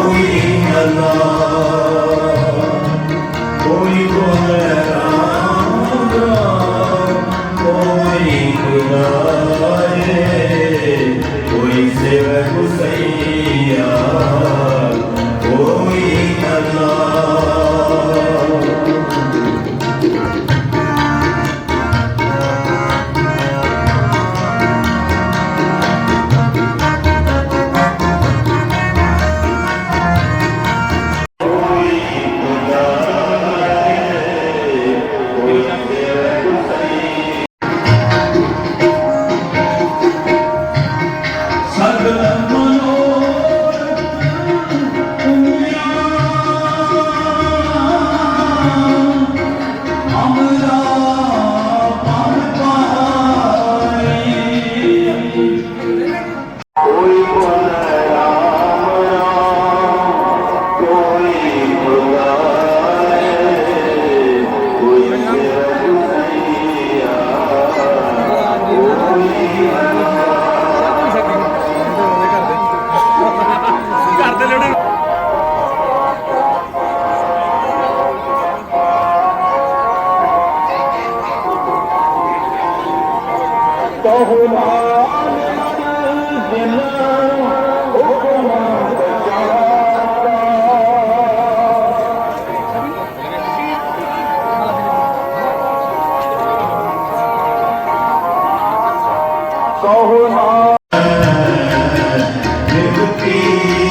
ਕੋਈ ਅੱਲਾ ਕੋਈ ਬੋਲੇ You.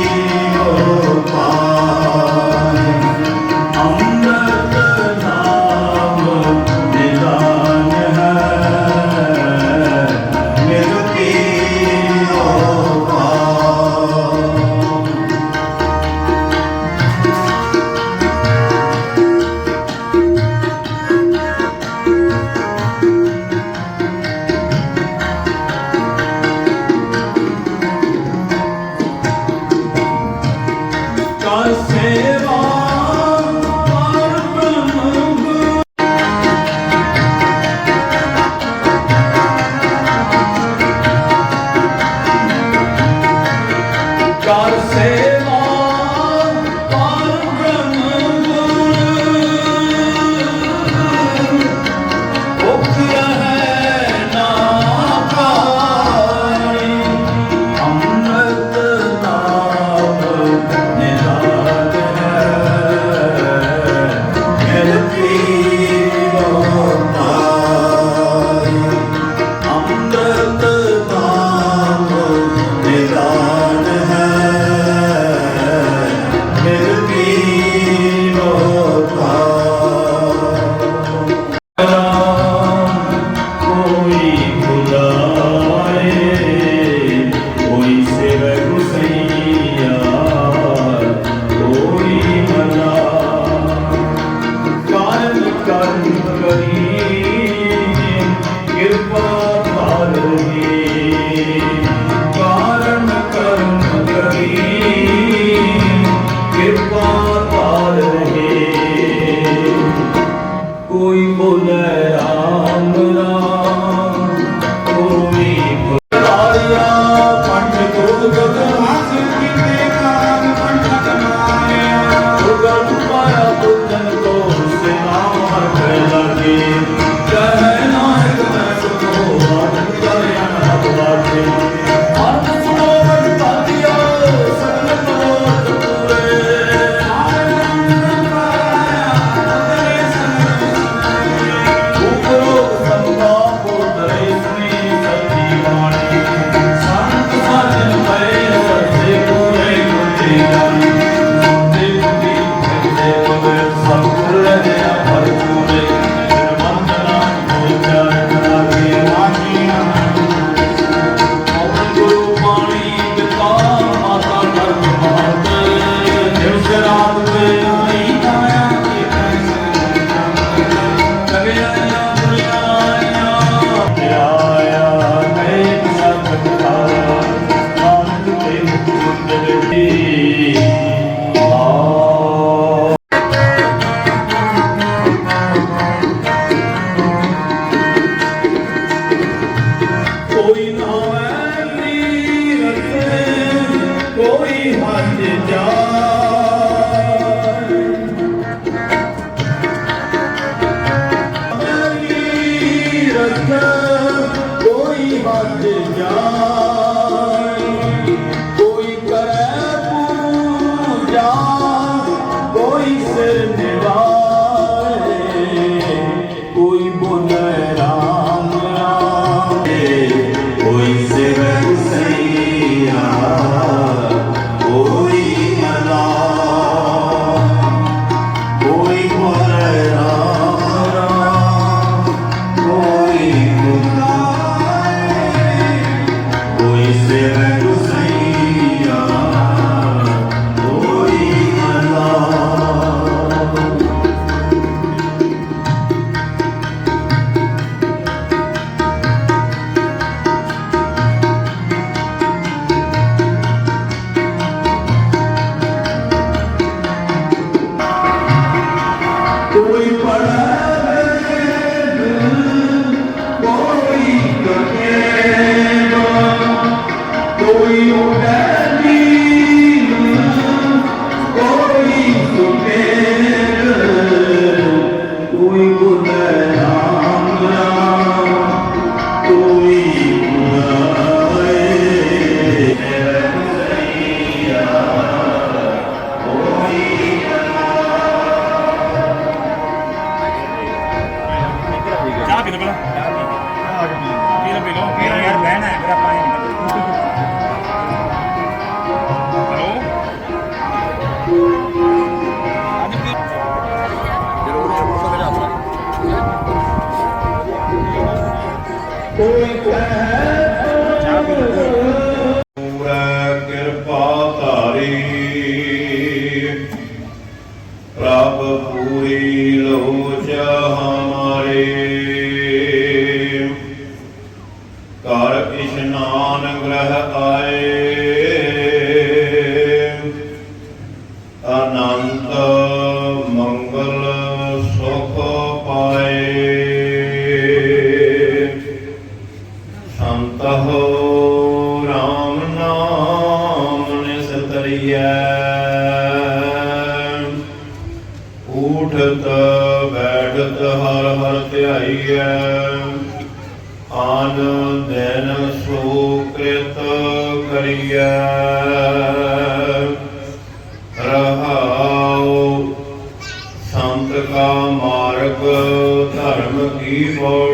ਧਰਮ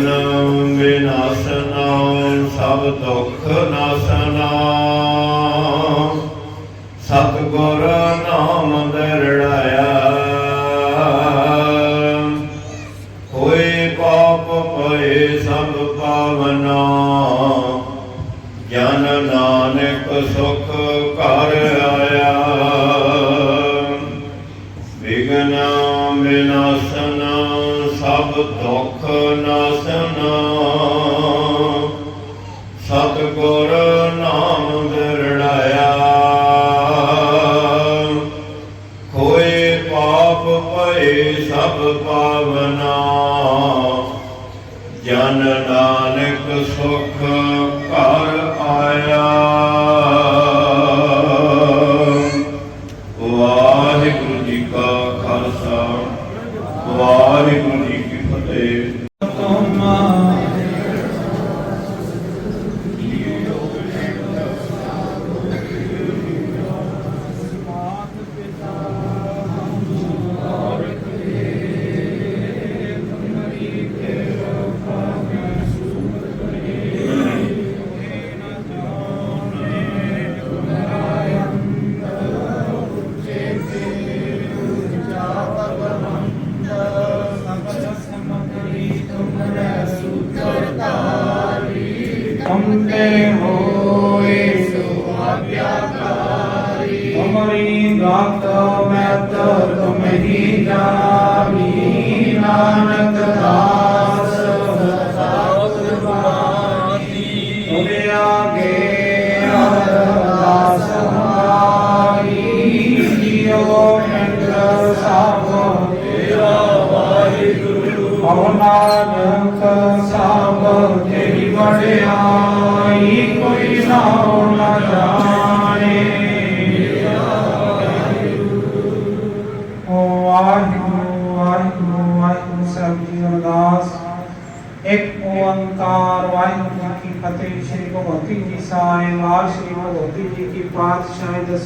ਵਿਗਨ ਵਿਨਾਸ਼ਨਾ ਸਭ ਦੁੱਖ ਨਾਸਨਾ ਸਤਿਗੁਰ ਨਾਮ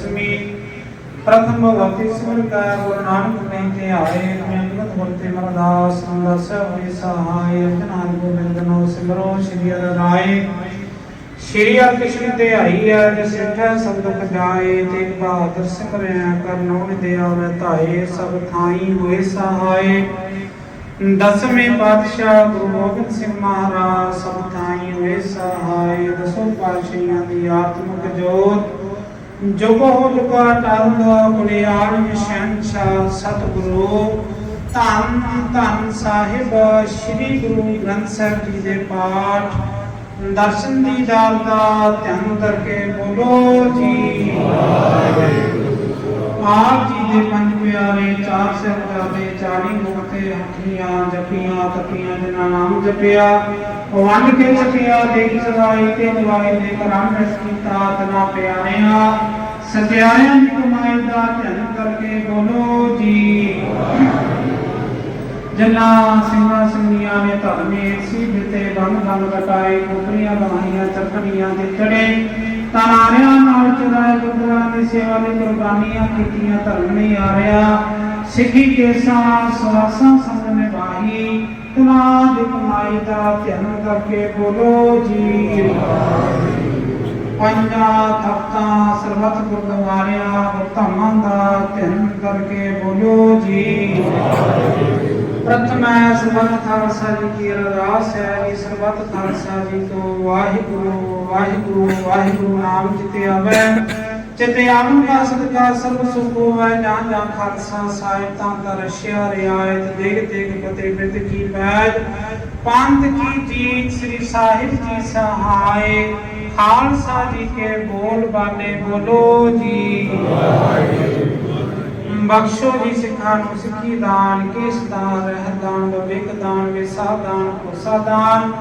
ਪਾਤਸ਼ਾਹੀ ਦਸਵੀਂ ਪ੍ਰਥਮ ਭਗਵਤੀ ਸਿਮਰ ਕਾ ਗੁਰੂ ਨਾਨਕ ਦੇਵ ਤੇ ਆਏ, ਮੈਂ ਅੰਗਤ ਗੁਰਤੇ ਮਰਦਾਸ ਅੰਦਸ ਹੋਏ ਸਹਾਇ ਅਪਨਾਨ ਗੋਬਿੰਦ ਨੋ ਸਿਮਰੋ, ਸ਼੍ਰੀ ਅਰ ਰਾਏ ਸ਼੍ਰੀ ਹਰਿ ਕ੍ਰਿਸ਼ਨ ਤੇ ਆਈ ਹੈ, ਜਿਸ ਸਿੱਠਾ ਸਭ ਦੁਖ ਜਾਏ ਤੇਗ ਬਹਾਦਰ ਸਿਮਰਿਆ ਕਰ ਨੋਨ ਦੇ ਆਵੇ ਧਾਏ, ਸਭ ਦਸਵੇਂ ਪਾਤਸ਼ਾਹ ਗੁਰੂ ਗੋਬਿੰਦ ਸਿੰਘ ਮਹਾਰਾਜ, ਸਭ ਥਾਈ ਹੋਏ ਸਹਾਇ ਦਸੋਂ ਪਾਤਸ਼ਾਹਾਂ ਦੀ ਆਤਮਿਕ ਜੋਤ। ਜੁਗੋ ਜੁਗਾ ਟਾਲ ਕੁੜਿਆਲ ਸ਼ਹਿਨशाह ਸਤਿਗੁਰੂ। ਧੰਨ ਧੰਨ ਸਾਹਿਬ ਸ੍ਰੀ ਗੁਰੂ ਗ੍ਰੰਥ ਸਾਹਿਬ ਜੀ ਦੇ ਪਾਠ। ਦਰਸ਼ਨ ਦੀ ਦਾਲ ਦਾ ਧਿਆਨ ਕਰਕੇ ਬੋਲੋ ਜੀ। ਆਪ ਜੀ ਦੇ ਪੰਜ ਪਿਆਰੇ ਚਾਰ ਸਾਹਿਬਜ਼ਾਦੇ, ਚਾਰੀ ਮੁਕਤੇ ਹੱਥੀਆਂ ਜਪੀਆਂ, ਤਪੀਆਂ, ਜਿਨ੍ਹਾਂ ਨਾਮ ਜਪਿਆ, ਵੰਡ ਕੇ ਸਕਿਆ ਦੇਖ ਸਵਾਈ ਤੇ ਨਿਵਾਈ ਦੇ ਕਰਾਂ ਵਿੱਚ ਕੀਤਾ, ਤਨਾ ਪਿਆਰਿਆ। ਸਤਿਆਰਿਆਂ ਦੀ ਕਮਾਈ ਦਾ ਧਿਆਨ ਕਰਕੇ ਬੋਲੋ ਜੀ। ਜਨਾ ਸਿੰਘਾਂ ਸਿੰਘੀਆਂ ਨੇ ਧਰਮੇ ਸੀ ਬਿਤੇ ਬੰਦ ਬੰਦ ਕਟਾਏ ਕੋਪਰੀਆਂ ਗਵਾਹੀਆਂ ਚੱਕਣੀਆਂ ਦੇ ਚੜੇ ਤਾਰਿਆਂ ਨਾਲ ਚੜਾਏ ਗੁਰਦੁਆਰਾਂ ਦੀ ਸੇਵਾ ਲਈ ਕੁਰਬਾਨੀਆਂ ਕੀਤੀਆਂ, ਧਰਮ ਨਹੀਂ ਆ ਰਿਹਾ। ਸਿੱਖੀ ਕੇਸਾਂ ਸਵਾਸਾਂ ਸੰਗ ਨਿਭਾਈ ਤਨਾ ਦੀ ਕਮਾਈ ਦਾ ਧਿਆਨ ਕਰਕੇ ਬੋਲੋ ਜੀ। ਪੰਜਾਂ ਤਖਤਾਂ, ਸਰਬੱਤ ਗੁਰਦੁਆਰਿਆਂ ਧਾਮਾਂ ਦਾ ਧਿਆਨ ਕਰਕੇ ਬੋਲੋ ਜੀ। ਪ੍ਰਥਮ ਹੈ ਖਾਲਸਾ ਜੀ ਕੀ ਅਰਦਾਸ ਹੈ ਜੀ ਸਰਬੱਤ ਖਾਲਸਾ ਜੀ ਤੋਂ ਵਾਹਿਗੁਰੂ ਵਾਹਿਗੁਰੂ ਵਾਹਿਗੁਰੂ ਨਾਮ ਜਿਤੇ ਆਵੇ। ਚਿਤੇ ਆਵਨ ਦਾ ਸਦਕਾ ਸਰਬ ਸੁਖ ਹੋਵੇ, ਜਾਂ ਜਾਂ ਖਾਲਸਾ ਸਾਹਿਬ ਤਾਂ ਦਾ ਰਸ਼ਿਆ ਰਿਆਇਤ ਦੇਗ ਦੇਗ ਫਤਿਹ ਬਿਰਦ ਕੀ ਬੈਜ ਪੰਥ ਕੀ ਜੀਤ, ਸ੍ਰੀ ਸਾਹਿਬ ਜੀ ਸਹਾਇ ਖਾਲਸਾ ਜੀ ਕੇ ਬੋਲ ਬਾਨੇ ਬੋਲੋ ਜੀ। ਬਖਸ਼ੋ ਜੀ ਸਿੱਖਾਂ ਨੂੰ ਸਿੱਖੀ ਦਾਨ, ਕੇਸ ਦਾਨ ਰਹਿ ਦਾਨ ਵਿਕ ਦਾਨ ਵਿਸਾ ਦਾਨ ਕੋਸਾ ਦਾਨ।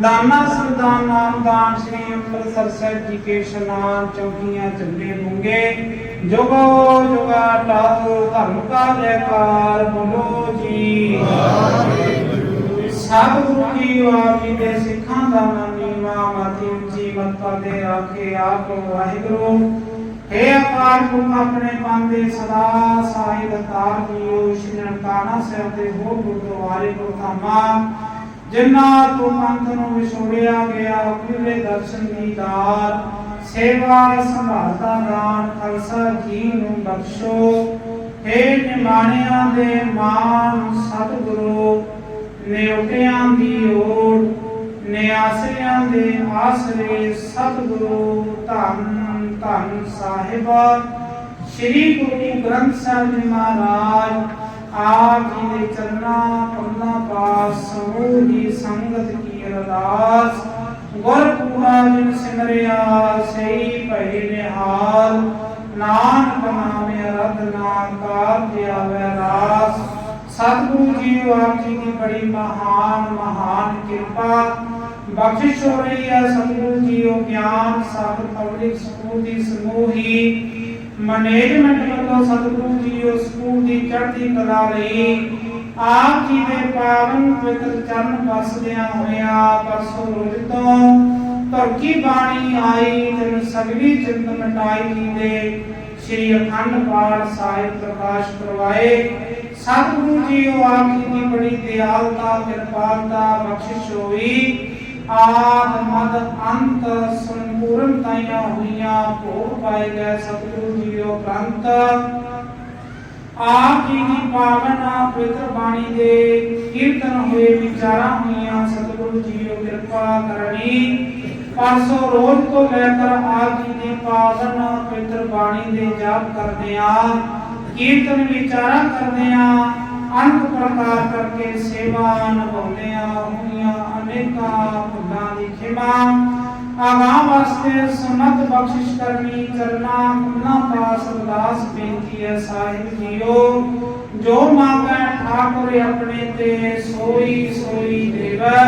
ਦਾਨਾ ਸਰਦਾਨ, ਨਾਮ ਦਾਨ, ਸ੍ਰੀ ਅੰਮ੍ਰਿਤਸਰ ਸਾਹਿਬ ਜੀ ਕੇ ਇਸ਼ਨਾਨ ਚੌਕੀਆਂ, ਝੰਡੇ ਬੁੰਗੇ ਜੋਗੋ ਜੋਗਾ ਟਾਉ ਧਰਮ ਕਾ ਜੈਕਾਰ ਬੋਲੋ ਜੀ। ਸਭ ਗੁਰੂ ਕੀ ਆਪ ਦੇ ਸਿੱਖਾਂ ਦਾ ਨਾਮੀਵਾ ਮਾਤੀ ਉੱਚੀ ਮਤ ਪਰਦੇ ਆਪ ਵਾਹਿਗੁਰੂ हे ਅਪਾਰ ਪੁਰਖ ਆਪਣੇ ਪਾਂਦੇ ਸਦਾ ਸਾਹਿਬ ਤਾਰ ਜੀਓ ਸ਼੍ਰੀ ਨਨਕਾਣਾ ਸਾਹਿਬ ਦੇ ਹੋਰ ਗੁਰਦੁਆਰੇ ਕੋ ਜਿਨ੍ਹਾਂ ਤੋਂ ਪੰਥ ਨੂੰ ਵਿਛੋੜਿਆ ਗਿਆ ਖੁੱਲੇ ਦਰਸ਼ਨ ਦੀਦਾਰ, ਸੇਵਾ ਸੰਭਾਲਤਾ ਦਾਨ ਖਾਲਸਾ ਜੀ ਨੂੰ ਬਖਸ਼ੋ। हे ਨਿਮਾਣਿਆਂ ਦੇ ਮਾਨ ਸਤਿਗੁਰੂ, ਨਿਉਟਿਆਂ ਦੀ ਨਿਆਸਰਿਆਂ ਦੇ ਆਸਰੇ ਸਤਿਗੁਰੂ ਧੰਨ ਧੰਨ ਸਾਹਿਬ, ਸ੍ਰੀ ਗੁਰੂ ਗ੍ਰੰਥ ਸਾਹਿਬ ਜੀ ਮਹਾਰਾਜ, ਆਪ ਜੀ ਦੇ ਚਰਨਾਂ ਕਮਲਾਂ ਪਾਸ ਸਮੂਹ ਦੀ ਸੰਗਤ ਕੀ ਅਰਦਾਸ ਗੁਰ ਪੂਰਾ ਜਿਨ ਸਿਮਰਿਆ ਸਈ ਭਈ ਨਿਹਾਲ, ਨਾਨਕ ਨਾਮੇ ਅਰਧਨਾ ਕਾਰਜ ਆਵੇ ਰਾਸ। ਸਤਿਗੁਰੂ ਜੀ, ਆਪ ਜੀ ਦੀ ਬੜੀ ਮਹਾਨ ਮਹਾਨ ਕਿਰਪਾ ਬਖਸ਼ਿਸ਼ ਹੋ ਰਹੀ ਹੈ ਸਤਿਗੁਰੂ ਜੀ ਗਿਆਨ ਸਾਗਰ ਪਬਲਿਕ ਸਕੂਲ ਦੀ ਸਮੂਹੀ ਮੈਨੇਜਮੈਂਟ ਵੱਲੋਂ ਸਤਿਗੁਰੂ ਜੀ ਸਕੂਲ ਦੀ ਚੜ੍ਹਦੀ ਕਲਾ ਲਈ ਆਪ ਜੀ ਦੇ ਪਾਵਨ ਪਵਿੱਤਰ ਚਰਨ ਵਸਦਿਆਂ ਹੋਇਆ ਪਰਸੋਂ ਰੋਜ਼ ਤੋਂ ਧਰਕੀ ਬਾਣੀ ਆਈ ਤੇ ਸਗਲੀ ਚਿੰਤ ਮਟਾਈ ਜੀ ਦੇ ਸ੍ਰੀ ਅਖੰਡ ਪਾਠ ਸਾਹਿਬ ਪ੍ਰਕਾਸ਼ ਕਰਵਾਏ। ਸਤਿਗੁਰੂ ਜੀ ਆਪ ਜੀ ਦੀ ਬੜੀ ਦਿਆਲਤਾ, ਕਿਰਪਾਲਤਾ, ਬਖਸ਼ਿਸ਼ ਹੋਈ। ਆਦ ਮਦ ਅੰਤ ਸੰਪੂਰਨ ਤਾਈਆਂ ਹੋਈਆਂ, ਭੋਗ ਪਾਏ ਗਏ ਸਤਿਗੁਰੂ ਜੀ ਪ੍ਰੰਤ ਆਪ ਜੀ ਦੀ ਪਾਵਨ ਪਵਿੱਤਰ ਬਾਣੀ ਦੇ ਕੀਰਤਨ ਹੋਏ ਵਿਚਾਰਾਂ ਹੋਈਆਂ, ਸਤਿਗੁਰੂ ਜੀ ਕਿਰਪਾ ਕਰਨੀ। ਪਰਸੋਂ ਰੋਜ਼ ਤੋਂ ਲੈ ਕੇ ਆਪ ਜੀ ਦੀ ਪਾਵਨ ਪਵਿੱਤਰ ਬਾਣੀ ਦੇ ਜਾਪ ਕਰਦੇ ਆ ਕੀਰਤਨ ਵਿਚਾਰਾਂ ਕਰਦੇ ਆ ਅਨੰਤ ਪ੍ਰਕਾਰ ਕਰਕੇ ਸੇਵਾ ਨਿਭਾਉਂਦੇ ਆ ਹੋਈਆਂ ਅਨੇਕਾਂ ਭੁੱਲਾਂ ਦੀ ਖਿਮਾ ਆਗਾਂ ਵਾਸਤੇ ਸੁਨਤ ਬਖਸ਼ਿਸ਼ ਕਰਨੀ ਕਰਨਾ ਕੁਨਾ ਪਾਸ ਅਰਦਾਸ ਬੇਨਤੀ ਹੈ ਸਾਹਿਬ ਜੀਓ ਜੋ ਮੰਗੈ ਠਾਕੁਰ ਆਪਣੇ ਤੇ ਸੋਈ ਸੋਈ ਦੇਵੈ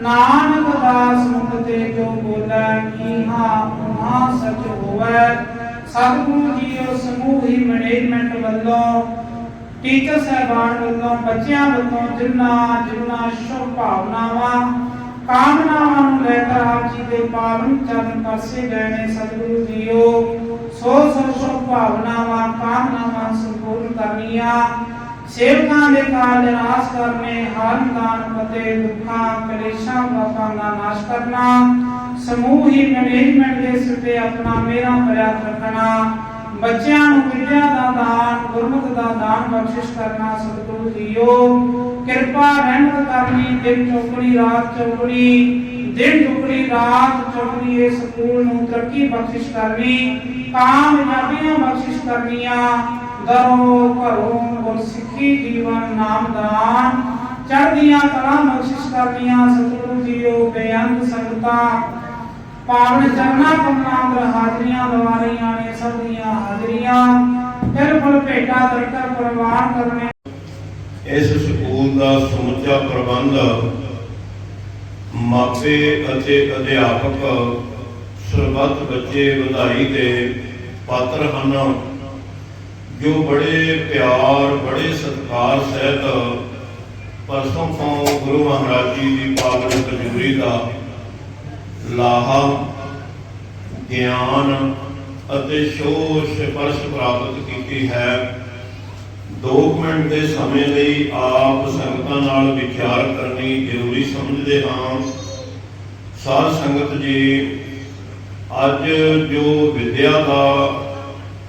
ਨਾਨਕ ਦਾਸ ਮੁਖ ਤੇ ਜੋ ਬੋਲੇ ਕੀਹਾ ਉਹਾ ਸਚ ਹੋਵੇ ਸਤਿਗੁਰੂ ਜੀ ਸਮੂਹੀ ਮੈਨੇਜਮੈਂਟ ਵੱਲੋਂ ਟੀਚਰ ਸਹਿਬਾਨ ਵੱਲੋਂ, ਬੱਚਿਆਂ ਵੱਲੋਂ ਜਿੰਨਾ ਜਿੰਨਾ ਸ਼ੁਭ ਭਾਵਨਾਵਾਂ, ਕਾਮਨਾਵਾਂ ਨੂੰ ਲੈ ਕੇ ਆਪ ਜੀ ਦੇ ਪਾਵਨ ਚਰਨ ਪਰਸੇ ਗਏ ਨੇ ਸਤਿਗੁਰੂ ਜੀਓ। ਸੋ ਸੋ ਸ਼ੁਭ ਭਾਵਨਾਵਾਂ, ਕਾਮਨਾਵਾਂ ਸੰਪੂਰਨ ਕਰਨੀਆਂ। ਸੇਵਕਾਂ ਦੇ ਕਾਲ ਨਾਸ਼ ਕਰਨੇ ਹਰ ਦਾਨ ਪਤੇ, ਦੁੱਖਾਂ, ਕਲੇਸ਼ਾਂ ਪਾਪਾਂ ਦਾ ਨਾਸ਼ ਕਰਨਾ। ਸਮੂਹ ਹੀ ਮੈਨੇਜਮੈਂਟ ਦੇ ਸਿਰ ਤੇ ਆਪਣਾ ਮੇਰਾ ਪ੍ਰਯਾਸ ਰੱਖਣਾ। ਬੱਚਿਆਂ ਨੂੰ ਵਿਦਿਆ ਦਾ ਦਾਨ ਗੁਰਮਤਿ ਦਾ ਦਾਨ ਬਖਸ਼ਿਸ਼ ਕਰਨਾ ਸਤਿਗੁਰੂ ਜੀਓ। ਕਿਰਪਾ ਰਹਿਮਤ ਕਰਨੀ, ਦਿਨ ਚੌਕੜੀ ਰਾਤ ਚੌਕੜੀ ਦਿਨ ਦੁਕੜੀ ਰਾਤ ਚੌਕੜੀ ਇਸ ਸਕੂਲ ਨੂੰ ਤਰੱਕੀ ਬਖਸ਼ਿਸ਼ ਕਰਨੀ ਕਾਮਯਾਬੀਆਂ ਬਖਸ਼ਿਸ਼ ਕਰਨੀਆਂ ਦਰੋਂ ਘਰੋਂ ਗੁਰਸਿੱਖੀ ਜੀਵਨ ਨਾਮਦਾਨ ਚੜ੍ਹਦੀਆਂ ਕਲਾ ਬਖਸ਼ਿਸ਼ ਕਰਨੀਆਂ, ਸਤਿਗੁਰੂ ਜੀਓ, ਬੇਅੰਤ ਸੰਗਤਾਂ ਪਾਵਨ ਚਰਨਾ ਕਮਲਾਂ ਹਾਜ਼ਰੀਆਂ ਲਵਾ ਨੇ, ਸਭ ਦੀਆਂ ਹਾਜ਼ਰੀਆਂ। ਫਿਰ ਫਲ ਭੇਟਾ ਦਰਕਰ ਪ੍ਰਵਾਨ ਕਰਨੇ। ਇਸ ਸਕੂਲ ਦਾ ਸਮੁੱਚਾ ਪ੍ਰਬੰਧ ਮਾਪੇ ਅਤੇ ਅਧਿਆਪਕ, ਸਰਬੱਤ ਬੱਚੇ ਵਧਾਈ ਦੇ ਪਾਤਰ ਹਨ, ਜੋ ਬੜੇ ਪਿਆਰ, ਬੜੇ ਸਤਿਕਾਰ ਸਹਿਤ ਪਰਸੋਂ ਤੋਂ ਗੁਰੂ ਮਹਾਰਾਜ ਜੀ ਦੀ ਪਾਵਨ ਕਜੂਰੀ ਦਾ ਲਾਹਾ, ਗਿਆਨ ਅਤੇ ਸ਼ੋਸ਼ ਪਰਸ਼ ਪ੍ਰਾਪਤ ਕੀਤੀ ਹੈ। 2 ਮਿੰਟ ਦੇ ਸਮੇਂ ਲਈ ਆਪ ਸੰਗਤਾਂ ਨਾਲ ਵਿਚਾਰ ਕਰਨੀ ਜ਼ਰੂਰੀ ਸਮਝਦੇ ਹਾਂ। ਸਾਧ ਸੰਗਤ ਜੀ, ਅੱਜ ਜੋ ਵਿਦਿਆ ਦਾ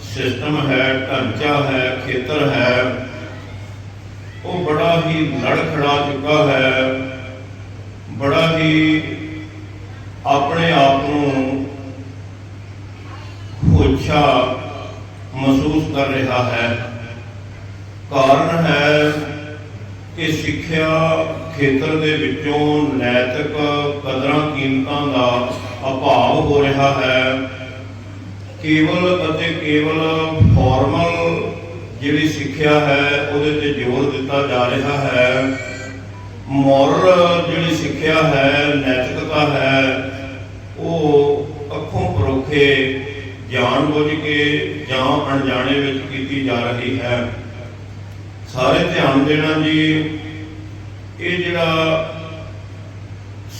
ਸਿਸਟਮ ਹੈ, ਢਾਂਚਾ ਹੈ, ਖੇਤਰ ਹੈ, ਉਹ ਬੜਾ ਹੀ ਲੜਖੜਾ ਚੁੱਕਾ ਹੈ। ਬੜਾ ਹੀ ਆਪਣੇ ਆਪ ਨੂੰ ਹੋਛਾ ਮਹਿਸੂਸ ਕਰ ਰਿਹਾ ਹੈ। ਕਾਰਨ ਹੈ ਕਿ ਸਿੱਖਿਆ ਖੇਤਰ ਦੇ ਵਿੱਚੋਂ ਨੈਤਿਕ ਕਦਰਾਂ ਕੀਮਤਾਂ ਦਾ ਅਭਾਵ ਹੋ ਰਿਹਾ ਹੈ। ਕੇਵਲ ਅਤੇ ਕੇਵਲ ਫਾਰਮਲ ਜਿਹੜੀ ਸਿੱਖਿਆ ਹੈ, ਉਹਦੇ ਤੇ ਜ਼ੋਰ ਦਿੱਤਾ ਜਾ ਰਿਹਾ ਹੈ। ਮੋਰਲ ਜਿਹੜੀ ਸਿੱਖਿਆ ਹੈ, ਨੈਤਿਕਤਾ ਹੈ ਉਹ ਅੱਖੋਂ ਪਰੋਖੇ ਜਾਣ ਕੇ ਜਾਂ ਅਣਜਾਣੇ ਵਿੱਚ ਕੀਤੀ ਜਾ ਰਹੀ ਹੈ। ਸਾਰੇ ਧਿਆਨ ਦੇਣਾ ਜੀ, ਇਹ ਜਿਹੜਾ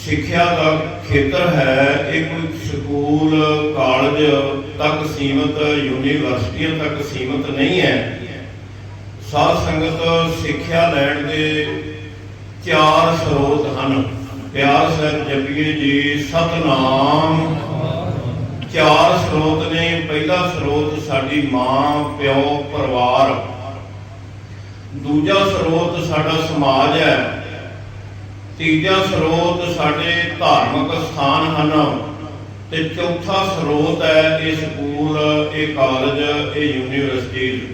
ਸਿੱਖਿਆ ਦਾ ਖੇਤਰ ਹੈ, ਇਹ ਕੋਈ ਸਕੂਲ, ਕਾਲਜ ਤੱਕ ਸੀਮਤ, ਯੂਨੀਵਰਸਿਟੀਆਂ ਤੱਕ ਸੀਮਤ ਨਹੀਂ ਹੈ। ਸਾਧ ਸੰਗਤ ਸਿੱਖਿਆ ਲੈਣ ਦੇ ਚਾਰ ਸਰੋਤ ਹਨ। ਪਿਆਰ ਸਹਿਤ ਜਪੀਏ ਜੀ, ਸਤਨਾਮ ਚਾਰ ਸਰੋਤ ਨੇ, ਪਹਿਲਾ ਸਰੋਤ ਸਾਡੀ ਮਾਂ, ਪਿਓ, ਪਰਿਵਾਰ। ਦੂਜਾ ਸਰੋਤ ਸਾਡਾ ਸਮਾਜ ਹੈ। ਤੀਜਾ ਸਰੋਤ ਸਾਡੇ ਧਾਰਮਿਕ ਸਥਾਨ ਹਨ। ਤੇ ਚੌਥਾ ਸਰੋਤ ਹੈ ਇਹ ਸਕੂਲ, ਇਹ ਕਾਲਜ, ਇਹ ਯੂਨੀਵਰਸਿਟੀ।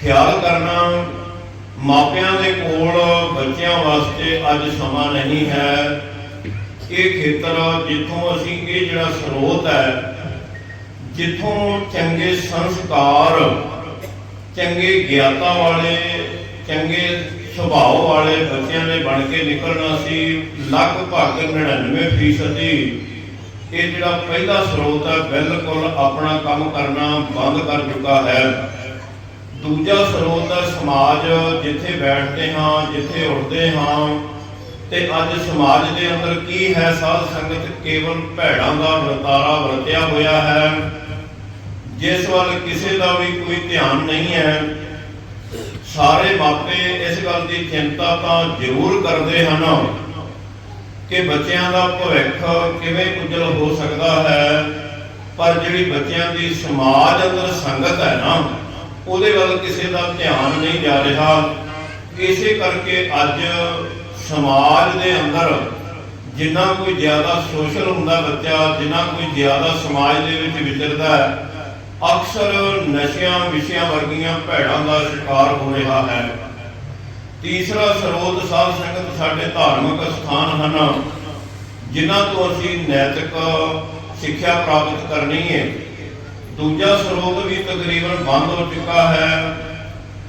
ਖਿਆਲ ਕਰਨਾ, ਮਾਪਿਆਂ ਦੇ ਕੋਲ ਬੱਚਿਆਂ ਵਾਸਤੇ ਅੱਜ ਸਮਾਂ ਨਹੀਂ ਹੈ। ਇਹ ਖੇਤਰ ਜਿੱਥੋਂ ਅਸੀਂ ਇਹ ਜਿਹੜਾ ਸਰੋਤ ਹੈ, ਜਿੱਥੋਂ ਚੰਗੇ ਸੰਸਕਾਰ, ਚੰਗੇ ਗਿਆਤਾ ਵਾਲੇ, ਚੰਗੇ ਸੁਭਾਅ ਵਾਲੇ ਬੱਚਿਆਂ ਨੇ ਬਣ ਕੇ ਨਿਕਲਣਾ ਸੀ, ਲਗਭਗ 99% ਇਹ ਜਿਹੜਾ ਪਹਿਲਾ ਸਰੋਤ ਹੈ ਬਿਲਕੁਲ ਆਪਣਾ ਕੰਮ ਕਰਨਾ ਬੰਦ ਕਰ ਚੁੱਕਾ ਹੈ। ਦੂਜਾ ਸਰੋਤ ਹੈ ਸਮਾਜ, ਜਿੱਥੇ ਬੈਠਦੇ ਹਾਂ, ਜਿੱਥੇ ਉੱਠਦੇ ਹਾਂ ਤੇ ਅੱਜ ਸਮਾਜ ਦੇ ਅੰਦਰ ਕੀ ਹੈ ਸਾਧ ਸੰਗਤ? ਕੇਵਲ ਭੈੜਾਂ ਦਾ ਵਰਤਾਰਾ ਵਰਤਿਆ ਹੋਇਆ ਹੈ। ਜਿਸ ਵੱਲ ਕਿਸੇ ਦਾ ਵੀ ਕੋਈ ਧਿਆਨ ਨਹੀਂ ਹੈ, ਸਾਰੇ ਮਾਪੇ ਇਸ ਗੱਲ ਦੀ ਚਿੰਤਾ ਤਾਂ ਜ਼ਰੂਰ ਕਰਦੇ ਹਨ ਕਿ ਬੱਚਿਆਂ ਦਾ ਭਵਿੱਖ ਕਿਵੇਂ ਉਜਲ ਹੋ ਸਕਦਾ ਹੈ। ਪਰ ਜਿਹੜੀ ਬੱਚਿਆਂ ਦੀ ਸਮਾਜ ਅੰਦਰ ਸੰਗਤ ਹੈ ਨਾ, ਉਹਦੇ ਵੱਲ ਕਿਸੇ ਦਾ ਧਿਆਨ ਨਹੀਂ ਜਾ ਰਿਹਾ। ਇਸੇ ਕਰਕੇ ਅੱਜ ਸਮਾਜ ਦੇ ਅੰਦਰ ਜਿੰਨਾ ਕੋਈ ਜ਼ਿਆਦਾ ਸੋਸ਼ਲ ਹੁੰਦਾ ਬੱਚਾ, ਜਿੰਨਾ ਕੋਈ ਜ਼ਿਆਦਾ ਸਮਾਜ ਦੇ ਵਿੱਚ ਵਿਚਰਦਾ ਹੈ, ਅਕਸਰ ਨਸ਼ਿਆਂ, ਵਿਸ਼ਿਆਂ ਵਰਗੀਆਂ ਭੈੜਾਂ ਦਾ ਸ਼ਿਕਾਰ ਹੋ ਰਿਹਾ ਹੈ। ਤੀਸਰਾ ਸਰੋਤ ਸਾਧ ਸੰਗਤ ਸਾਡੇ ਧਾਰਮਿਕ ਸਥਾਨ ਹਨ, ਜਿਨ੍ਹਾਂ ਤੋਂ ਅਸੀਂ ਨੈਤਿਕ ਸਿੱਖਿਆ ਪ੍ਰਾਪਤ ਕਰਨੀ ਹੈ। ਦੂਜਾ ਸਰੋਤ ਵੀ ਤਕਰੀਬਨ ਬੰਦ ਹੋ ਚੁੱਕਾ ਹੈ।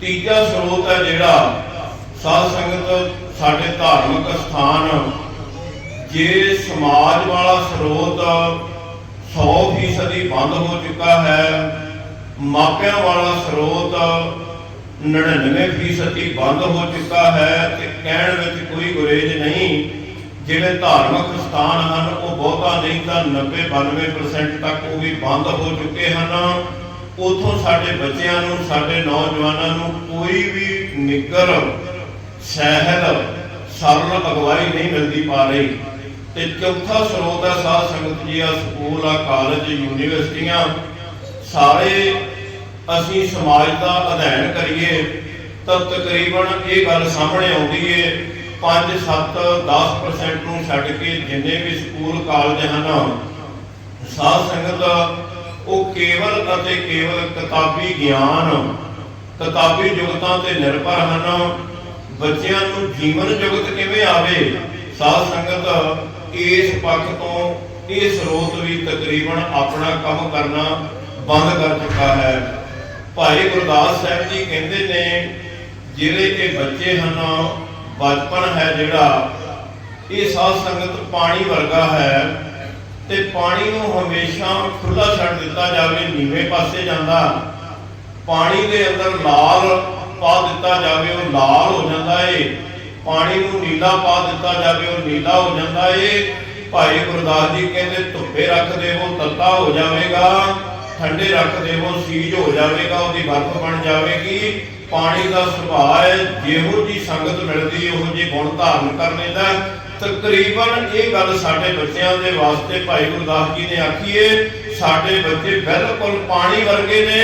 ਤੀਜਾ ਸਰੋਤ ਹੈ ਜਿਹੜਾ ਸਾਧ ਸੰਗਤ, ਸਾਡੇ ਧਾਰਮਿਕ ਸਥਾਨ, ਜੇ ਸਮਾਜ ਵਾਲਾ ਸਰੋਤ 100% ਬੰਦ ਹੋ ਚੁੱਕਾ ਹੈ, ਮਾਪਿਆਂ ਵਾਲਾ ਸਰੋਤ 99% ਬੰਦ ਹੋ ਚੁੱਕਾ ਹੈ ਤੇ ਕਹਿਣ ਵਿੱਚ ਕੋਈ ਗੁਰੇਜ ਨਹੀਂ, ਜਿਹੜੇ ਧਾਰਮਿਕ ਸਥਾਨ ਹਨ, ਉਹ ਬਹੁਤਾ ਨਹੀਂ ਤਾਂ 90 92% ਤੱਕ ਉਹ ਵੀ ਬੰਦ ਹੋ ਚੁੱਕੇ ਹਨ। ਉਥੋਂ ਸਾਡੇ ਬੱਚਿਆਂ ਨੂੰ, ਸਾਡੇ ਨੌਜਵਾਨਾਂ ਨੂੰ ਕੋਈ ਵੀ ਨਿੱਗਰ ਸਹਿਲ ਸਰਲ ਅਗਵਾਈ ਨਹੀਂ ਮਿਲਦੀ ਪਾ ਰਹੀ। ਤੇ ਚੌਥਾ ਸਰੋਤ ਹੈ, ਸਾਧ ਸੰਗਤ ਜੀ ਆ ਸਕੂਲ ਆ ਕਾਲਜ ਯੂਨੀਵਰਸਿਟੀਆਂ ਸਾਰੇ ਅਸੀਂ ਸਮਾਜ ਦਾ ਅਧਿਐਨ ਕਰੀਏ, ਤਾਂ ਤਕਰੀਬਨ ਇਹ ਗੱਲ ਸਾਹਮਣੇ ਆਉਂਦੀ ਏ 5 7 10% ਨੂੰ ਛੱਡ ਕੇ ਜਿੰਨੇ ਵੀ ਸਕੂਲ ਕਾਲਜ ਹਨ, ਸਾਧ ਸੰਗਤ, ਉਹ ਕੇਵਲ ਅਤੇ ਕੇਵਲ ਕਿਤਾਬੀ ਗਿਆਨ, ਕਿਤਾਬੀ ਜੁਗਤਾਂ ਤੇ ਨਿਰਭਰ ਹਨ। ਬੱਚਿਆਂ ਨੂੰ ਜੀਵਨ ਜੁਗਤ ਕਿਵੇਂ ਆਵੇ? ਸਾਧ ਸੰਗਤ, ਇਸ ਪੱਖ ਤੋਂ ਇਹ ਸਰੋਤ ਵੀ ਤਕਰੀਬਨ ਆਪਣਾ ਕੰਮ ਕਰਨਾ ਬੰਦ ਕਰ ਚੁੱਕਾ ਹੈ। ਭਾਈ ਗੁਰਦਾਸ ਸਾਹਿਬ ਜੀ ਕਹਿੰਦੇ ਨੇ, ਜਿਹੜੇ ਇਹ ਬੱਚੇ ਹਨ, ਬਚਪਨ ਹੈ ਜਿਹੜਾ, ਇਹ ਸਾਧ ਸੰਗਤ ਪਾਣੀ ਵਰਗਾ ਹੈ ਤੇ ਪਾਣੀ ਨੂੰ ਹਮੇਸ਼ਾ ਖੁੱਲਾ ਛੱਡ ਦਿੱਤਾ ਜਾਵੇ, ਨੀਵੇਂ ਪਾਸੇ ਜਾਂਦਾ। ਪਾਣੀ ਦੇ ਅੰਦਰ ਲਾਲ ਪਾ ਦਿੱਤਾ ਜਾਵੇ, ਉਹ ਲਾਲ ਹੋ ਜਾਂਦਾ ਏ। ਪਾਣੀ ਨੂੰ ਨੀਲਾ ਪਾ ਦਿੱਤਾ ਜਾਵੇ, ਉਹ ਨੀਲਾ ਹੋ ਜਾਂਦਾ ਏ। ਭਾਈ ਗੁਰਦਾਸ ਜੀ ਕਹਿੰਦੇ, ਧੁੱਪੇ ਰੱਖ ਦੇਵੋ, ਤੱਤਾ ਹੋ ਜਾਵੇਗਾ। ਠੰਡੇ ਰੱਖ ਦੇਵੋ, ਸੀਜ ਹੋ ਜਾਵੇਗਾ, ਉਹਦੀ ਬਰਫ਼ ਬਣ ਜਾਵੇਗੀ। ਪਾਣੀ ਦਾ ਸੁਭਾਅ ਹੈ, ਜਿਹੋ ਜੀ ਸੰਗਤ ਮਿਲਦੀ ਉਹੋ ਜੀ ਗੁਣ ਧਾਰਨ ਕਰ ਲੈਂਦਾ ਤਕਰੀਬਨ ਇਹ ਗੱਲ ਸਾਡੇ ਬੱਚਿਆਂ ਦੇ ਵਾਸਤੇ ਭਾਈ ਗੁਰਦਾਸ ਜੀ ਨੇ ਆਖੀ ਏ, ਸਾਡੇ ਬੱਚੇ ਬਿਲਕੁਲ ਪਾਣੀ ਵਰਗੇ ਨੇ।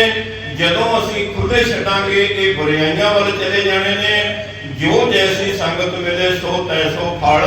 ਜਦੋਂ ਅਸੀਂ ਖੁੱਲੇ ਛੱਡਾਂਗੇ ਇਹ ਬੁਰਾਈਆਂ ਵੱਲ ਚਲੇ ਜਾਣੇ ਨੇ। ਜੋ ਜੈਸੀ ਸੰਗਤ ਮਿਲੇ, ਸੋ ਤੈਸੋ ਫਲ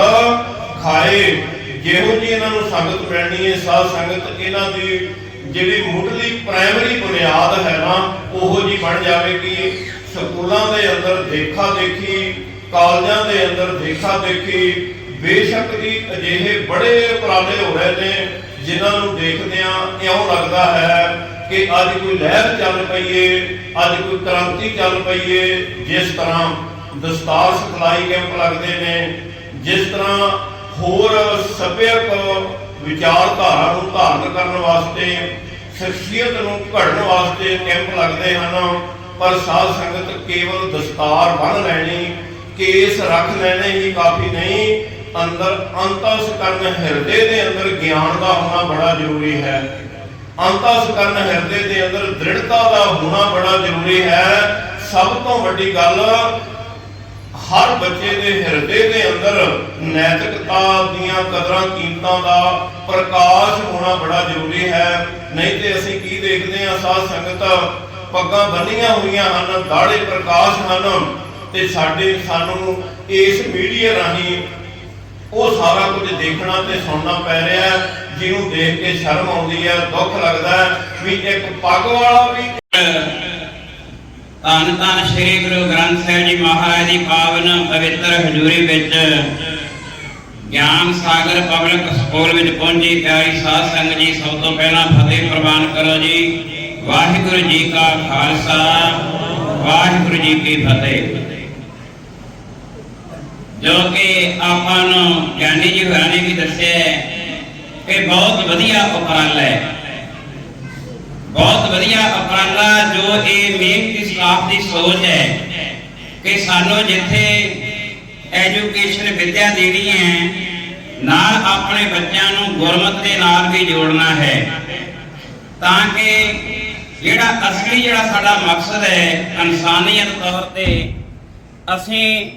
ਖਾਏ। ਜਿਹੋ ਜੀ ਇਹਨਾਂ ਨੂੰ ਸੰਗਤ ਮਿਲਣੀ ਹੈ ਸਾਧ ਸੰਗਤ ਇਹਨਾਂ ਦੀ ਜਿਹੜੀ ਮੁੱਢਲੀ ਪ੍ਰਾਇਮਰੀ ਬੁਨਿਆਦ ਹੈ ਨਾ, ਉਹੋ ਜੀ ਬਣ ਜਾਵੇਗੀ। ਸਕੂਲਾਂ ਦੇ ਅੰਦਰ ਦੇਖਾ ਦੇਖੀ, ਕਾਲਜਾਂ ਦੇ ਅੰਦਰ ਦੇਖਾ ਦੇਖੀ, ਬੇਸ਼ੱਕ ਜੀ ਅਜਿਹੇ ਬੜੇ ਉਪਰਾਲੇ ਹੋ ਰਹੇ ਨੇ, ਜਿਨ੍ਹਾਂ ਨੂੰ ਦੇਖਦਿਆਂ ਇਉਂ ਲੱਗਦਾ ਹੈ ਕਿ ਅੱਜ ਕੋਈ ਲਹਿਰ ਚੱਲ ਪਈ ਏ, ਅੱਜ ਕੋਈ ਕ੍ਰਾਂਤੀ ਚੱਲ ਪਈ ਏ, ਜਿਸ ਤਰ੍ਹਾਂ ਦਸਤਾਰ ਸਿਖਲਾਈ ਕੈਂਪ ਲੱਗਦੇ ਨੇ, ਜਿਸ ਤਰ੍ਹਾਂ ਹੋਰ ਸੱਭਿਅਕ ਵਿਚਾਰਧਾਰਾ ਨੂੰ ਧਾਰਨ ਕਰਨ ਵਾਸਤੇ, ਸ਼ਖਸੀਅਤ ਨੂੰ ਘੜਨ ਵਾਸਤੇ ਕੈਂਪ ਲੱਗਦੇ ਹਨ, ਪਰ ਸਾਧ ਸੰਗਤ ਕੇਵਲ ਦਸਤਾਰ ਬੰਨ ਲੈਣੀ, ਕੇਸ ਰੱਖ ਲੈਣੇ ਹੀ ਕਾਫੀ ਨਹੀਂ, ਅੰਦਰ ਅੰਤਸਕਰਨ ਹਿਰਦੇ ਦੇ ਅੰਦਰ ਗਿਆਨ ਦਾ ਹੋਣਾ ਬੜਾ ਜ਼ਰੂਰੀ ਹੈ। ਅੰਤਸਕਰਨ ਹਿਰਦੇ ਦੇ ਅੰਦਰ ਦ੍ਰਿੜਤਾ ਦਾ ਹੋਣਾ ਬੜਾ ਜ਼ਰੂਰੀ ਹੈ। ਸਭ ਤੋਂ ਵੱਡੀ ਗੱਲ, ਹਰ ਬੱਚੇ ਦੇ ਹਿਰਦੇ ਦੇ ਅੰਦਰ ਨੈਤਿਕਤਾ ਦੀਆਂ ਕਦਰਾਂ ਕੀਮਤਾਂ ਦਾ ਪ੍ਰਕਾਸ਼ ਹੋਣਾ ਬੜਾ ਜ਼ਰੂਰੀ ਹੈ। ਨਹੀਂ ਤੇ ਅਸੀਂ ਕੀ ਦੇਖਦੇ ਹਾਂ, ਸਾਧ ਸੰਗਤ, ਪੱਗਾਂ ਬੰਨੀਆਂ ਹੋਈਆਂ ਹਨ ਦਾੜੇ ਪ੍ਰਕਾਸ਼ ਹਨ ਤੇ ਸਾਡੇ ਸਾਨੂੰ ਇਸ ਮੀਡੀਆ ਰਾਹੀਂ ਉਹ ਸਾਰਾ ਕੁਝ ਦੇਖਣਾ ਤੇ ਸੁਣਨਾ ਪੈ ਰਿਹਾ ਜਿਹਨੂੰ ਦੇਖ ਕੇ ਸ਼ਰਮ ਆਉਂਦੀ ਹੈ, ਦੁੱਖ ਲੱਗਦਾ ਵੀ ਇੱਕ ਪੱਗ ਵਾਲਾ ਵੀ ਧੰਨ ਧੰਨ ਸ੍ਰੀ ਗੁਰੂ ਗ੍ਰੰਥ ਸਾਹਿਬ ਜੀ ਮਹਾਰਾਜ ਦੀ ਪਾਵਨ ਪਵਿੱਤਰ ਹਜ਼ੂਰੀ ਵਿੱਚ ਗਿਆਨ ਸਾਗਰ ਪਬਲਿਕ ਸਕੂਲ ਵਿੱਚ ਪਹੁੰਚੀ ਪਿਆਰੀ ਸਾਧ ਸੰਗਤ ਜੀ, ਸਭ ਤੋਂ ਪਹਿਲਾਂ ਫਤਿਹ ਪ੍ਰਵਾਨ ਕਰੋ ਜੀ। ਵਾਹਿਗੁਰੂ ਜੀ ਕਾ ਖਾਲਸਾ, ਵਾਹਿਗੁਰੂ ਜੀ ਕੀ ਫਤਿਹ। ਜੋ ਕਿ ਆਪਾਂ ਨੂੰ ਗਿਆਨੀ ਜੀ ਹੋਰਾਂ ਨੇ ਵੀ ਦੱਸਿਆ ਹੈ ਕਿ ਬਹੁਤ ਵਧੀਆ ਉਪਰਾਲਾ ਹੈ। ਬਹੁਤ ਵਧੀਆ ਉਪਰਾਲਾ ਜੋ ਇਹ ਮਿਹਨਤੀ ਸਟਾਫ ਦੀ ਸੋਚ ਹੈ ਕਿ ਸਾਨੂੰ ਜਿੱਥੇ ਐਜੂਕੇਸ਼ਨ ਵਿੱਦਿਆ ਦੇਣੀ ਹੈ, ਨਾਲ ਆਪਣੇ ਬੱਚਿਆਂ ਨੂੰ ਗੁਰਮਤ ਦੇ ਨਾਲ ਵੀ ਜੋੜਨਾ ਹੈ। ਤਾਂ ਕਿ ਜਿਹੜਾ ਅਸਲੀ ਜਿਹੜਾ ਸਾਡਾ ਮਕਸਦ ਹੈ ਇਨਸਾਨੀਅਤ ਤੌਰ ਤੇ ਅਸੀਂ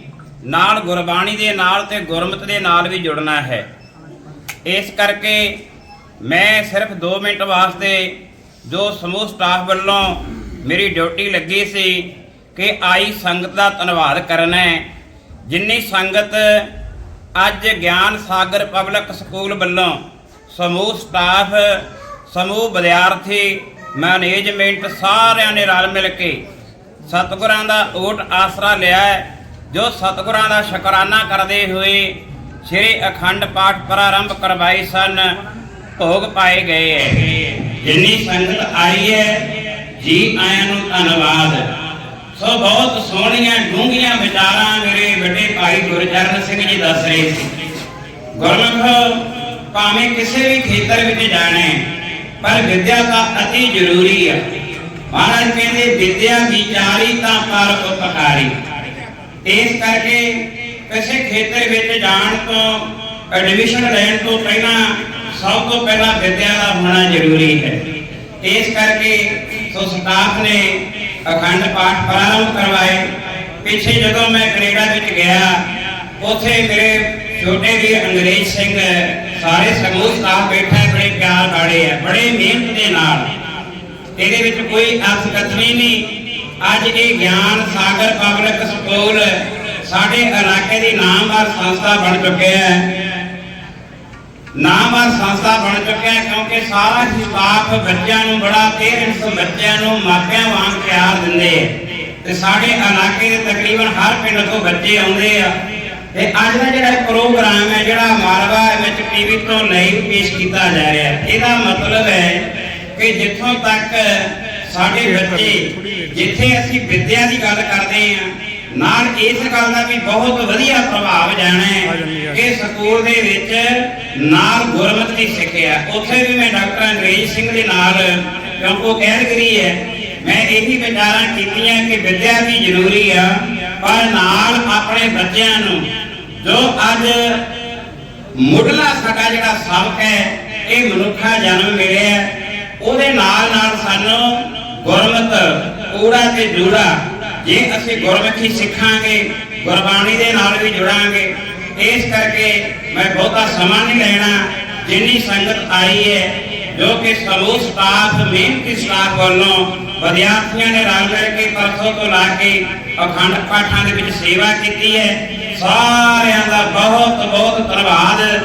ਨਾਲ ਗੁਰਬਾਣੀ ਦੇ ਨਾਲ ਤੇ ਗੁਰਮਤ ਦੇ ਨਾਲ ਵੀ ਜੁੜਨਾ ਹੈ। ਇਸ ਕਰਕੇ ਮੈਂ ਸਿਰਫ 2 ਮਿੰਟ ਵਾਸਤੇ ਜੋ ਸਮੂਹ ਸਟਾਫ ਵੱਲੋਂ ਮੇਰੀ ਡਿਊਟੀ ਲੱਗੀ ਸੀ ਕਿ ਆਈ ਸੰਗਤ ਦਾ ਧੰਨਵਾਦ ਕਰਨਾ ਹੈ। ਜਿੰਨੀ ਸੰਗਤ ਅੱਜ ਗਿਆਨ ਸਾਗਰ ਪਬਲਿਕ ਸਕੂਲ ਵੱਲੋਂ ਸਮੂਹ ਸਟਾਫ, ਸਮੂਹ ਵਿਦਿਆਰਥੀ, ਮੈਨੇਜਮੈਂਟ ਸਾਰਿਆਂ ਨੇ ਰਲ ਮਿਲ ਕੇ ਸਤਿਗੁਰਾਂ ਦਾ ਓਟ ਆਸਰਾ ਲਿਆ ਹੈ। ਜੋ ਸਤਿਗੁਰਾਂ ਦਾ ਸ਼ੁਕਰਾਨਾ ਕਰਦੇ ਹੋਏ ਸ੍ਰੀ ਅਖੰਡ ਪਾਠ ਪ੍ਰਾਰੰਭ ਕਰਵਾਏ ਸਨ, ਭੋਗ ਪਾਏ ਗਏ ਹੈ। ਜਿੰਨੀ ਸੰਗਤ ਆਈ ਹੈ, ਜੀ ਆਇਆਂ ਨੂੰ ਧੰਨਵਾਦ। ਸੋ ਬਹੁਤ ਸੋਹਣੀਆਂ, ਡੂੰਘੀਆਂ ਵਿਚਾਰਾਂ ਮੇਰੇ ਵੱਡੇ ਭਾਈ ਗੁਰਚਰਨ ਸਿੰਘ ਜੀ ਦੱਸ ਰਹੇ ਸੀ। ਗੁਰਮੁਖ, ਭਾਵੇਂ ਕਿਸੇ ਵੀ ਖੇਤਰ ਵਿੱਚ ਜਾਣੇ ਪਰ ਵਿਦਿਆ ਤਾਂ ਅਤੀ ਜ਼ਰੂਰੀ ਹੈ ਮਹਾਰਾਜ ਕਹਿੰਦੇ, ਵਿਦਿਆ ਵਿਚਾਰੀ ਤਾਂ ਪਰ ਉਪਕਾਰੀ। ਇਸ ਕਰਕੇ ਕਿਸੇ ਖੇਤਰ ਵਿੱਚ ਜਾਣ ਤੋਂ ਐਡਮਿਸ਼ਨ ਲੈਣ ਤੋਂ ਪਹਿਲਾਂ ਸਭ ਤੋਂ ਪਹਿਲਾਂ ਵਿਦਿਆ ਦਾ ਹੋਣਾ ਜ਼ਰੂਰੀ ਹੈ। ਇਸ ਕਰਕੇ ਸੋ ਸਟਾਫ ਨੇ ਅਖੰਡ ਪਾਠ ਪ੍ਰਾਰੰਭ ਕਰਵਾਏ। ਪਿੱਛੇ ਜਦੋਂ ਮੈਂ ਕੈਨੇਡਾ ਵਿੱਚ ਗਿਆ, ਉੱਥੇ ਮੇਰੇ ਛੋਟੇ ਵੀਰ ਅੰਗਰੇਜ਼ ਸਿੰਘ, ਸਾਰੇ ਸਮੂਹ ਸਟਾਫ ਬੈਠਾ, ਬੜੇ ਪਿਆਰ ਵਾਲੇ ਆ, ਬੜੇ ਮਿਹਨਤ ਦੇ ਨਾਲ। ਇਹਦੇ ਵਿੱਚ ਕੋਈ ਅਸਕਤਨੀ ਨਹੀਂ। ਅੱਜ ਇਹ ਗਿਆਨ ਸਾਗਰ ਪਬਲਿਕ ਸਕੂਲ ਸਾਡੇ ਇਲਾਕੇ ਦੀ ਨਾਮਵਰ ਸੰਸਥਾ ਬਣ ਚੁੱਕਿਆ ਹੈ। ਨਾਮਵਰ ਸੰਸਥਾ ਬਣ ਚੁੱਕਿਆ ਹੈ ਕਿਉਂਕਿ ਸਾਰਾ ਸਟਾਫ ਬੱਚਿਆਂ ਨੂੰ ਬੜਾ ਪੇਰੈਂਟਸ ਬੱਚਿਆਂ ਨੂੰ ਮਾਪਿਆਂ ਵਾਂਗ ਪਿਆਰ ਦਿੰਦੇ ਤੇ ਸਾਡੇ ਇਲਾਕੇ ਦੇ ਤਕਰੀਬਨ ਹਰ ਪਿੰਡ ਤੋਂ ਬੱਚੇ ਆਉਂਦੇ ਆ। ਤੇ ਅੱਜ ਦਾ ਜਿਹੜਾ ਪ੍ਰੋਗਰਾਮ ਹੈ, ਜਿਹੜਾ ਮਾਲਵਾ ਵਿੱਚ ਟੀਵੀ ਤੋਂ ਲਾਈਵ ਪੇਸ਼ ਕੀਤਾ ਜਾ ਰਿਹਾ, ਇਹਦਾ ਮਤਲਬ ਹੈ ਕਿ ਜਿੱਥੋਂ ਤੱਕ ਸਾਡੇ ਬੱਚੇ ਜਿੱਥੇ ਅਸੀਂ ਵਿਦਿਆ ਦੀ ਗੱਲ ਕਰਦੇ ਹਾਂ ਨਾਲ ਇਸ ਗੱਲ ਦਾ ਵੀ ਬਹੁਤ ਵਧੀਆ ਪ੍ਰਭਾਵ ਜਾਣਾ ਹੈ ਕਿ ਸਕੂਲ ਦੇ ਵਿੱਚ ਨਾਲ ਗੁਰਮਤਿ ਦੀ ਸਿੱਖਿਆ ਉੱਥੇ ਵੀ ਮੈਂ ਡਾਕਟਰ ਅੰਗਰੇਜ਼ ਸਿੰਘ ਦੇ ਨਾਲ ਕਿਉਂਕਿ ਉਹ ਕੈਲਗਰੀ ਹੈ। ਮੈਂ ਇਹੀ ਵਿਚਾਰਾਂ ਕੀਤੀਆਂ ਕਿ ਵਿਦਿਆ ਵੀ ਜ਼ਰੂਰੀ ਆ ਪਰ ਨਾਲ ਆਪਣੇ ਬੱਚਿਆਂ ਨੂੰ ਜੋ ਅੱਜ ਮੁੱਢਲਾ ਸਾਡਾ ਜਿਹੜਾ ਸਬਕ ਹੈ ਇਹ ਮਨੁੱਖਾ ਜਨਮ ਮਿਲਿਆ ਉਹਦੇ ਨਾਲ ਨਾਲ ਸਾਨੂੰ ਗੁਰਮਤ ਊੜਾ ਤੇ ਜੂੜਾ। ਜੇ ਅਸੀਂ ਗੁਰਮੁਖੀ ਸਿੱਖਾਂਗੇ, ਗੁਰਬਾਣੀ ਦੇ ਨਾਲ ਵੀ ਜੁੜਾਂਗੇ, ਇਸ ਕਰਕੇ ਮੈਂ ਬਹੁਤਾ ਸਮਾਂ ਨਹੀਂ ਲੈਣਾ, ਜਿੰਨੀ ਸੰਗਤ ਆਈ ਹੈ, ਜੋ ਕਿ ਸਮੂਹ ਸਟਾਫ, ਮਿਹਨਤੀ ਸਟਾਫ ਵੱਲੋਂ ਵਿਦਿਆਰਥੀਆਂ ਨੇ ਰਲ ਮਿਲ ਕੇ ਪਰਸੋਂ ਤੋਂ ਲਾ ਕੇ ਅਖੰਡ ਪਾਠਾਂ ਦੇ ਵਿੱਚ ਸੇਵਾ ਕੀਤੀ ਹੈ। ਸਾਰਿਆਂ ਦਾ ਬਹੁਤ ਬਹੁਤ ਧੰਨਵਾਦ।